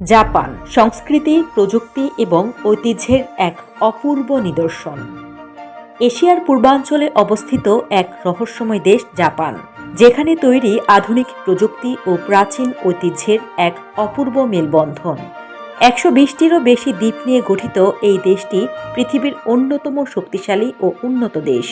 Japan, সংস্কৃতি, প্রযুক্তি এবং ঐতিহ্যের এক অপূর্ব নিদর্শন। এশিয়ার পূর্বাঞ্চলে অবস্থিত এক রহস্যময় দেশ জাপান, যেখানে তৈরি আধুনিক প্রযুক্তি ও প্রাচীন ঐতিহ্যের এক অপূর্ব মেলবন্ধন। একশো বিশটিরও বেশি দ্বীপ নিয়ে গঠিত এই দেশটি পৃথিবীর অন্যতম শক্তিশালী ও উন্নত দেশ।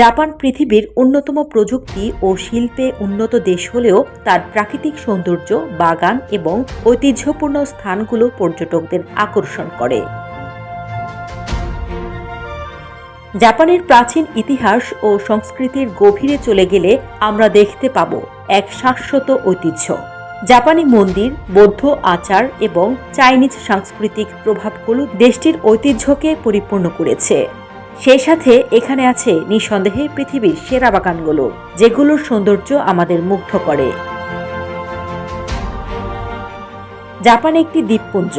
জাপান পৃথিবীর অন্যতম প্রযুক্তি ও শিল্পে উন্নত দেশ হলেও তার প্রাকৃতিক সৌন্দর্য, বাগান এবং ঐতিহ্যপূর্ণ স্থানগুলো পর্যটকদের আকর্ষণ করে। জাপানের প্রাচীন ইতিহাস ও সংস্কৃতির গভীরে চলে গেলে আমরা দেখতে পাব এক শাশ্বত ঐতিহ্য। জাপানি মন্দির, বৌদ্ধ আচার এবং চাইনিজ সাংস্কৃতিক প্রভাবগুলো দেশটির ঐতিহ্যকে পরিপূর্ণ করেছে। সেই সাথে এখানে আছে নিঃসন্দেহে পৃথিবীর সেরা বাগানগুলো, যেগুলোর সৌন্দর্য আমাদের মুগ্ধ করে। জাপান একটি দ্বীপপুঞ্জ,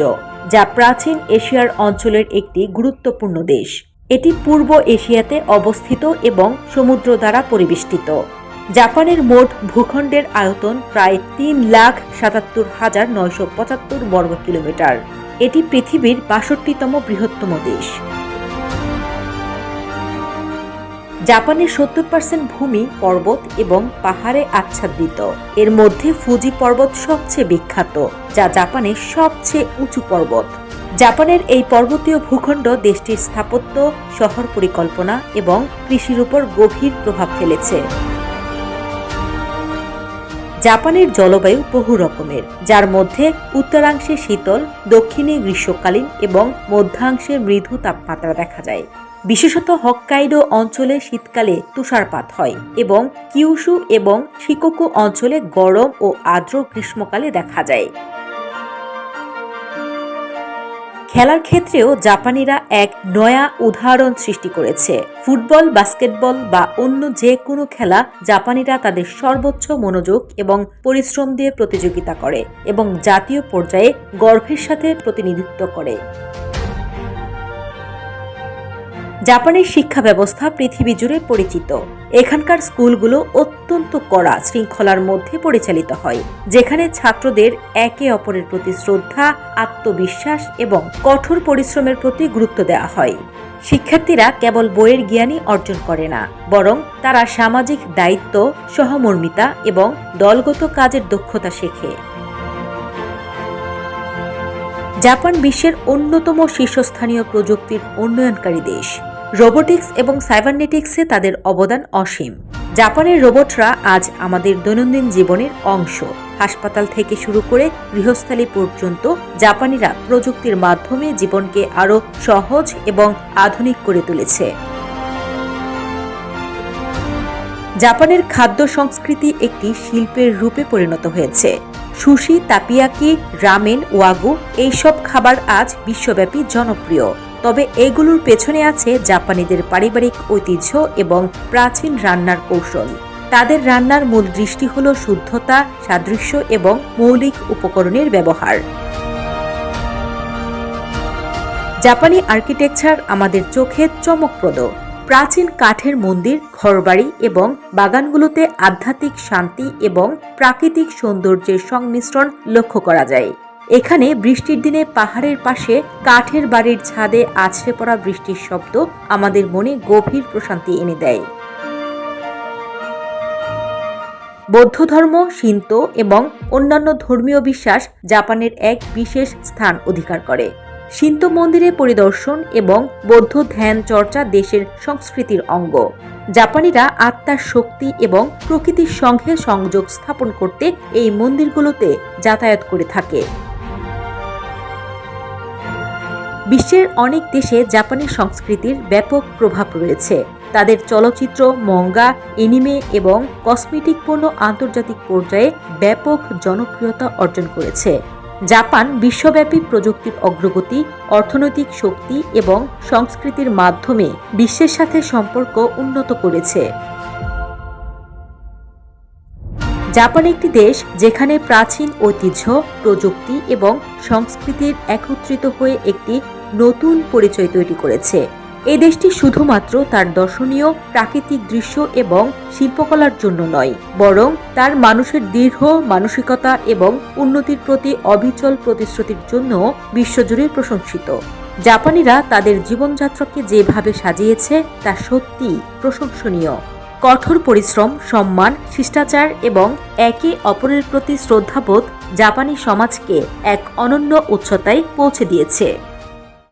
যা প্রাচীন এশিয়ার অঞ্চলের একটি গুরুত্বপূর্ণ দেশ। এটি পূর্ব এশিয়াতে অবস্থিত এবং সমুদ্র দ্বারা পরিবেষ্টিত। জাপানের মোট ভূখণ্ডের আয়তন প্রায় তিন লাখ সাতাত্তর হাজার নয়শো পঁচাত্তর বর্গ কিলোমিটার এটি পৃথিবীর বাষট্টিতম বৃহত্তম দেশ। জাপানের সত্তর পার্সেন্ট ভূমি পর্বত এবং পাহাড়ে আচ্ছাদিত। এর মধ্যে ফুজি পর্বত সবচেয়ে বিখ্যাত, যা জাপানের সবচেয়ে উঁচু পর্বত। জাপানের এই পর্বতীয় ভূখণ্ড দেশটির স্থাপত্য, শহর পরিকল্পনা এবং কৃষির উপর গভীর প্রভাব ফেলেছে। জাপানের জলবায়ু বহু রকমের, যার মধ্যে উত্তরাংশে শীতল, দক্ষিণে গ্রীষ্মকালীন এবং মধ্যাংশে মৃদু তাপমাত্রা দেখা যায়। বিশেষত হক্কাইডো অঞ্চলে শীতকালে তুষারপাত হয় এবং কিউশু এবং শিকোকু অঞ্চলে গরম ও আর্দ্র গ্রীষ্মকালে দেখা যায়। খেলার ক্ষেত্রেও জাপানিরা এক নয়া উদাহরণ সৃষ্টি করেছে। ফুটবল, বাস্কেটবল বা অন্য যে কোনো খেলা জাপানিরা তাদের সর্বোচ্চ মনোযোগ এবং পরিশ্রম দিয়ে প্রতিযোগিতা করে এবং জাতীয় পর্যায়ে গর্বের সাথে প্রতিনিধিত্ব করে। জাপানের শিক্ষা ব্যবস্থা পৃথিবী জুড়ে পরিচিত। এখানকার স্কুলগুলো অত্যন্ত কড়া, শৃঙ্খলার মধ্যে পরিচালিত হয়, যেখানে ছাত্রদের একে অপরের প্রতি শ্রদ্ধা, আত্মবিশ্বাস এবং কঠোর পরিশ্রমের প্রতি গুরুত্ব দেওয়া হয়। শিক্ষার্থীরা কেবল বইয়ের জ্ঞানই অর্জন করে না, বরং তারা সামাজিক দায়িত্ব, সহমর্মিতা এবং দলগত কাজের দক্ষতা শেখে। জাপান বিশ্বের অন্যতম শীর্ষস্থানীয় প্রযুক্তির উন্নয়নকারী দেশ। রোবোটিক্স এবং সাইবারনেটিক্সে তাদের অবদান অসীম। জাপানের রোবটরা আজ আমাদের দৈনন্দিন জীবনের অংশ। হাসপাতাল থেকে শুরু করে গৃহস্থালী পর্যন্ত জাপানিরা প্রযুক্তির মাধ্যমে জীবনকে আরও সহজ এবং আধুনিক করে তুলেছে। জাপানের খাদ্য সংস্কৃতি একটি শিল্পের রূপে পরিণত হয়েছে। সুশি, তাপিয়াকি, রামেন, ওয়াগু, এইসব খাবার আজ বিশ্বব্যাপী জনপ্রিয়। তবে এগুলোর পেছনে আছে জাপানিদের পারিবারিক ঐতিহ্য এবং প্রাচীন রান্নার কৌশল। তাদের রান্নার মূল দৃষ্টি হল শুদ্ধতা, সাদৃশ্য এবং মৌলিক উপকরণের ব্যবহার। জাপানি আর্কিটেকচার আমাদের চোখে চমকপ্রদ। প্রাচীন কাঠের মন্দির, ঘরবাড়ি এবং বাগানগুলোতে আধ্যাত্মিক শান্তি এবং প্রাকৃতিক সৌন্দর্যের সংমিশ্রণ লক্ষ্য করা যায়। এখানে বৃষ্টির দিনে পাহাড়ের পাশে কাঠের বাড়ির ছাদে আছড়ে পড়া বৃষ্টির শব্দ আমাদের মনে গভীর প্রশান্তি এনে দেয়। বৌদ্ধ ধর্ম শিন্ত এবং অন্যান্য ধর্মীয় বিশ্বাস জাপানের এক বিশেষ স্থান অধিকার করে। শিন্ত মন্দিরে পরিদর্শন এবং বৌদ্ধ ধ্যান চর্চা দেশের সংস্কৃতির অঙ্গ। জাপানিরা আত্মার শক্তি এবং প্রকৃতির সঙ্গে সংযোগ স্থাপন করতে এই মন্দিরগুলোতে যাতায়াত করে থাকে। বিশ্বের অনেক দেশে জাপানি সংস্কৃতির ব্যাপক প্রভাব রয়েছে। তাদের চলচ্চিত্র, মঙ্গা, এনিমে এবং কসমেটিক পণ্য আন্তর্জাতিক পর্যায়ে ব্যাপক জনপ্রিয়তা অর্জন করেছে। জাপান বিশ্বব্যাপী প্রযুক্তির অগ্রগতি, অর্থনৈতিক শক্তি এবং সংস্কৃতির মাধ্যমে বিশ্বের সাথে সম্পর্ক উন্নত করেছে। জাপান একটি দেশ যেখানে প্রাচীন ঐতিহ্য, প্রযুক্তি এবং সংস্কৃতির একত্রিত হয়ে একটি নতুন পরিচয় তৈরি করেছে। এই দেশটি শুধুমাত্র তার দর্শনীয়, প্রাকৃতিক দৃশ্য এবং শিল্পকলার জন্য নয়, বরং তার মানুষের দৃঢ় মানসিকতা এবং উন্নতির প্রতি অবিচল প্রতিশ্রুতির জন্য বিশ্বজুড়ে প্রশংসিত। জাপানিরা তাদের জীবনযাত্রাকে যেভাবে সাজিয়েছে, তা সত্যিই প্রশংসনীয়। কঠোর পরিশ্রম, সম্মান, শিষ্টাচার এবং একে অপরের প্রতি শ্রদ্ধাবোধ জাপানি সমাজকে এক অনন্য উচ্চতায় পৌঁছে দিয়েছে।